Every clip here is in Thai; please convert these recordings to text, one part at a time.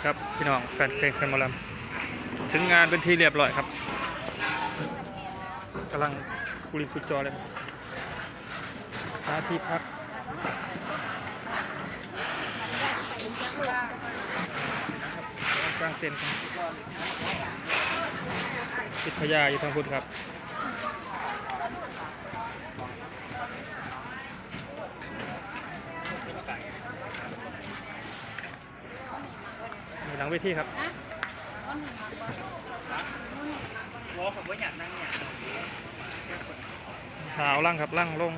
ดีครับพี่น้องแฟนเพลงแฟนมอลำถึงงานเป็นที่เรียบร้อยครับกำลังกุลินฟุจอเลยหาที่พักกลางเต็นท์ติดพญาอยู่ทางคุณครับ พุทธครับอยู่หลังเวทีครับขาวล่างครับล่างลง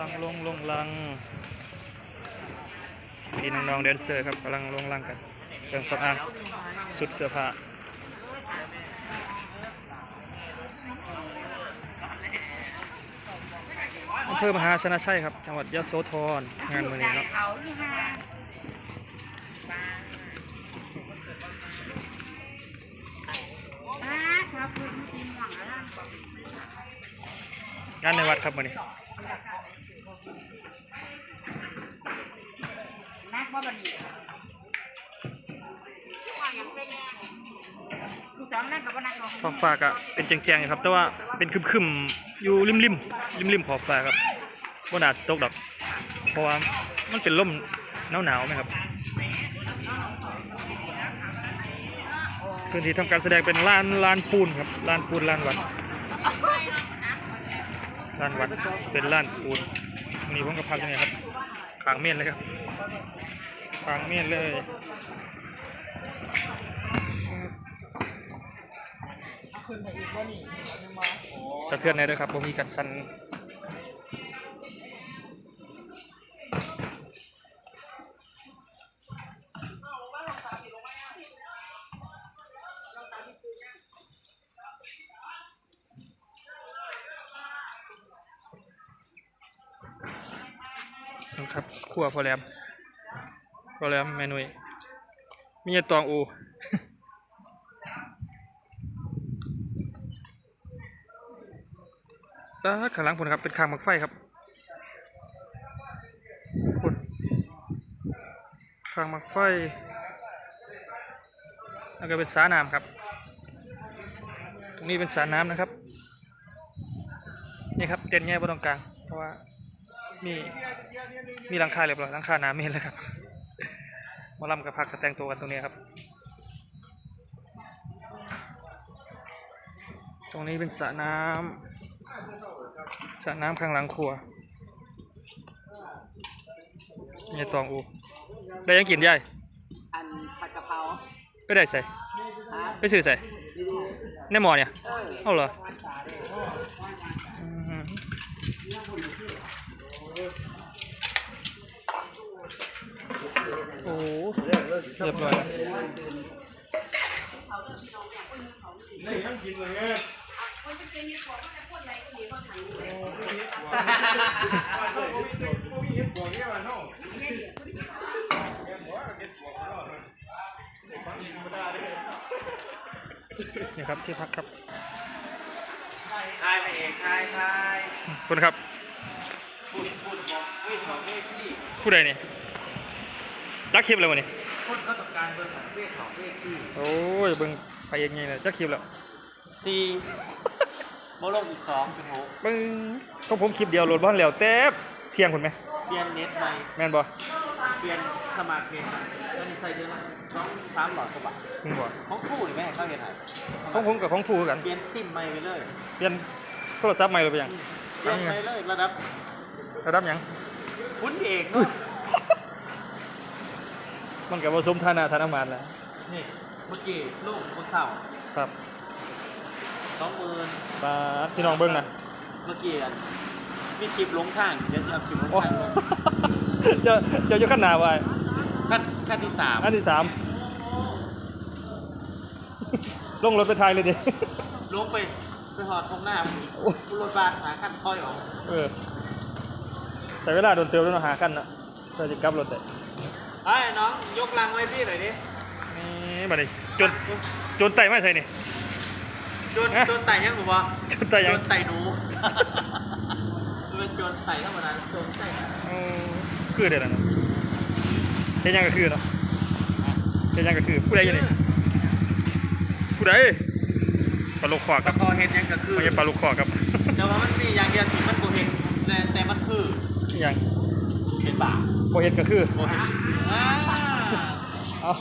ลังลงลงลังมีน้องๆแดนเซอร์ครับกำลังลงลังกันเครื่องสำอางสุดเสื้อผ้า ภอมหาชนะชัยครับ จังหวัดยะโสธรงานมือนี้เนาะเอาที่ห้าป้าครับคุณกินหวังอะไรงานในวัดครับมือนี้นักว่าบันนี้ ท้องฟ้าก็เป็นแจงๆครับ แต่ว่าเป็นคึมๆอยู่ริมริมริมๆขอบฟ้าครับบ่น่าสิตกดอก เพราะว่ามันเป็นลมหนาวๆไหมครับ พื้นที่ทำการแสดงเป็นลานลานปูนครับลานปูนลานวัดลานวัดเป็นลานปูนวันนี้ผมก็พักที่นี่ครับขางเมียนเลยครับขางเมียนเลย สะเทือนเลยด้วยครับผมมีการสั่นนะครับขั่วพอแรมพอแรมเมนุยมีตองอู อ่าข้างหลังผมครับเป็นคางมักไฟครับคุณคางมักไฟแล้วก็เป็นสาน้ำครับ ตรงนี้เป็นสาน้ำนะครับ นี่ครับเต็นท์ใหญ่บนตรงกลางเพราะว่ามีมีหลังคาเรียบร้อยหลังคาน้ำมีแล้วครับมาลำกับพักกับแต่งตัวกันตรงนี้ครับ ตรงนี้เป็นสระน้ำ สระน้ำข้างหลังครัวมีตองอู ได้ยังกินยายอันผัดกะเพราไปได้ใส่ฮะไปซื้อใส่ในหมอเนี่ยเออเอาเหรออืมโอ้โหเรียบร้อยแล้ว นี่ยังกินเลยไงบ้านเขาบ่มีบ่มีเห็ดบวกเนี่ยบ้านเฮาเห็ดบวกเห็ดบวกเนาะเด็กฟังธรรมดาเด้อนี่ครับที่พักครับทายไปเองทายทายคุณครับพูดพูดบอกเวทของเวทที่ผู้ใดนี่จักคลิปเลยวะนี่พูดก็ต้องการเบอร์ของเวทของเวทที่โอ้ยเบิ่งไปเองไงเลยจักคลิปแล้วสี่ โมลงอีกสองเป็นหกเบิ่งของผมคลิปเดียวโหลดบ้านแล้วแต่เที่ยงคุณไหมเปลี่ยนเน็ตใหม่แม่นบ่เปลี่ยนสมาร์ทเน็ตใหม่แล้วนี่ใส่เดือนละสองสามหลอดกว่าบาทมึงบ่ของคู่หรือไม่ให้เข้าเห็นไหนของผมกับของทูคือกัน เปลี่ยนซิมใหม่ไปเลยเปลี่ยนโทรศัพท์ใหม่เลยไปยังเปลี่ยนไปเลยระดับระดับหยังคุณเอกเนาะมันกับผสมฐานะฐานะมานแล้วนี่เมื่อกี้ลูกคนเข่าครับ สองหมื่นปาดพี่น้องเบิ่งนะเมื่อกี้อันมีคลิปลงทางเดี๋ยวจะเอาคลิปลงโอ้ ทางลง เจ้าเจ้าอยู่ขั้นหนาไว้ขั้นขั้นที่สามอันที่สามลงรถไปไทยเลยดิ ลงไปไปหอดตรงหน้าผมอีกโอ้ กูรถบัสหาขั้นค่อยออกเออใส่เวลาโดนเติมแล้วเนาะหากันนะเพื่อจะกลับรถได้ไอ้ยน้องยกลังไว้พี่หน่อยดินี่บัดนี้จนจนไต่ไม่ใส่นี่ โจนโจนไต่ยังหรือวะจนไต่ยังโจนไต่หนูมันเป็นโจนไต่ธรรมดาโจนไต่เอาคือเด็ดอะเนาะเฮ็ดหยังก็คือเนาะเฮ็ดหยังก็คือผู้ใดอยู่นี่ผู้ใดปลาลูกคอครับพอเห็นยังก็คือไม่ใช่ปลาลูกคอครับแต่ว่ามันมีอย่างเดียวที่มันโบเห็นแต่แต่มันคืออิหยังเป็นบาปบ่เฮ็ดก็คือโบเห็นอ่าเอา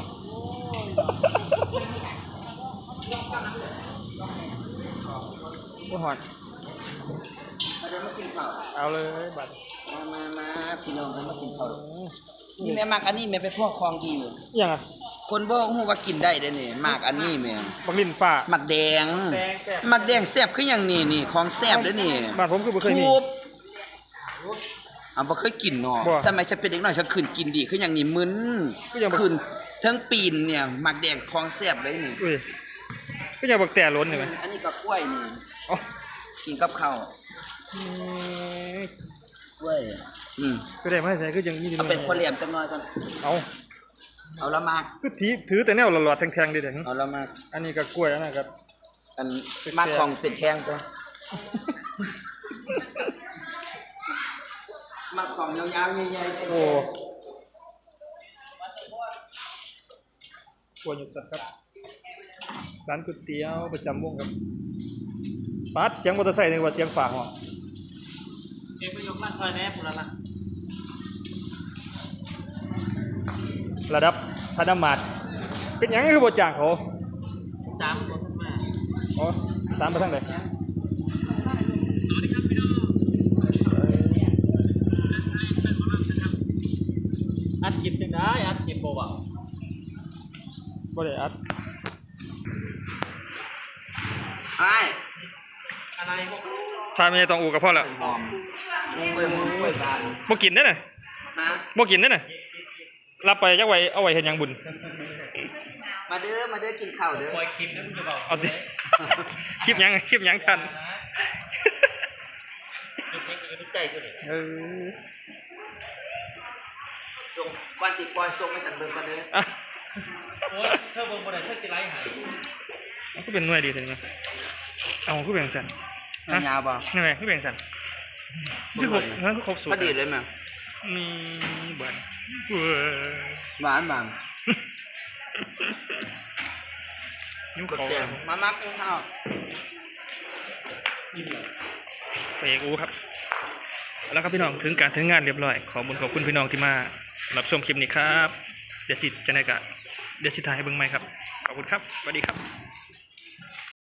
บ่ฮอดมาเดี๋ยวมากินข้าวเอาเลยบัดมามามาพี่น้องกันมากินข้าวนี่แม่มักอันนี้แม่ไปพวกคลองดีอิหยังอะคนบ่ฮู้ว่ากินได้เด้อนี่มักอันนี้แม่บักลิ้นฟ้ามักแดงมักแดงแซ่บคือหยังนี่นี่ของแซ่บเด้อนี่บ้านผมคือบ่เคยมีทูบอะบ่เคยกินเนาะบ่สมัยฉันเป็นเด็กน้อยฉันขึ้นกินดีคือหยังนี่มึนคือหยังบ่ขึ้นทั้งปีนเนี่ยมักแดงของแซ่บเลยนี่อุ้ย ก็ยังบักแต่ล้นนี่ไหมอันนี้ก็กล้วยนี่อ๋อกินกับข้าวอืมกล้วยอืมก็ได้มาให้ใส่คือยังมีดีเอาเป็นคนเหลี่ยมจังน้อยก่อนเอาเอาละมากคือถือถือแต่แนวหลอดๆแทงๆดิเด้อเอาละมากอันนี้ก็กล้วยอันนั้นก็อันมากของเป็นแทงตัวมาของยาวๆใหญ่ๆโอ้กล้วยหยุดสัตว์ครับ ร้านก๋วยเตี๋ยวประจำวงครับปัดเสียงมอเตอร์ไซค์นึกว่าเสียงฝาห้องเก็บประโยคลั่นคอยแน่ปุระละระดับธนมาตรเป็นหยังคือบ่จ้างเขาสามคนขึ้นมาอ๋อสามไปทางไหนสวัสดีครับพี่น้องอัดคลิปจังได้อัดคลิปเบาบ่ได้อัด ไอ้ๆอะไรพวกถ้าไม่ต้องอูกับพ่อแล้วหอมกล้วยหมูกล้วยบานบ่กินได้อน่ะมาบ่กินได้อน่ะรับไปจักไว้เอาไว้เฮ็ดหยังบุญ มาเด้อมาเด้อกินข้าวเด้อปล่อยคลิปนะมึงจะบอกเอาดิ คลิปหยังคลิปหยังทันคลิปนี้คือใจกูนี่เออส่งก่อนสิปล่อยส่งให้ฉันเบิ่งก่อนเด้ออะโอ้ยเธอเบิ่งบ่ได้เธอสิไลฟ์ให้มันก็เป็นหน่วยดีถึงนะ เอาคือแบ่งสันยาวๆบ่นี่ไงคือแบ่งสันคือครบนั่นคือครบสูตรพอดีเลยแม่มีเบิร์นเว้ยหวานบางนิ้วกดเขาแกงมามักกินข้าวไปเอกอูครับ แล้วครับพี่น้องถึงการถึงงานเรียบร้อย ขอบุญขอบคุณพี่น้องที่มารับชมคลิปนี้ครับ เดี๋ยวสิจะไหนกะเดี๋ยวสิถ่ายให้เบิ่งใหม่ครับ ขอบคุณครับสวัสดีครับ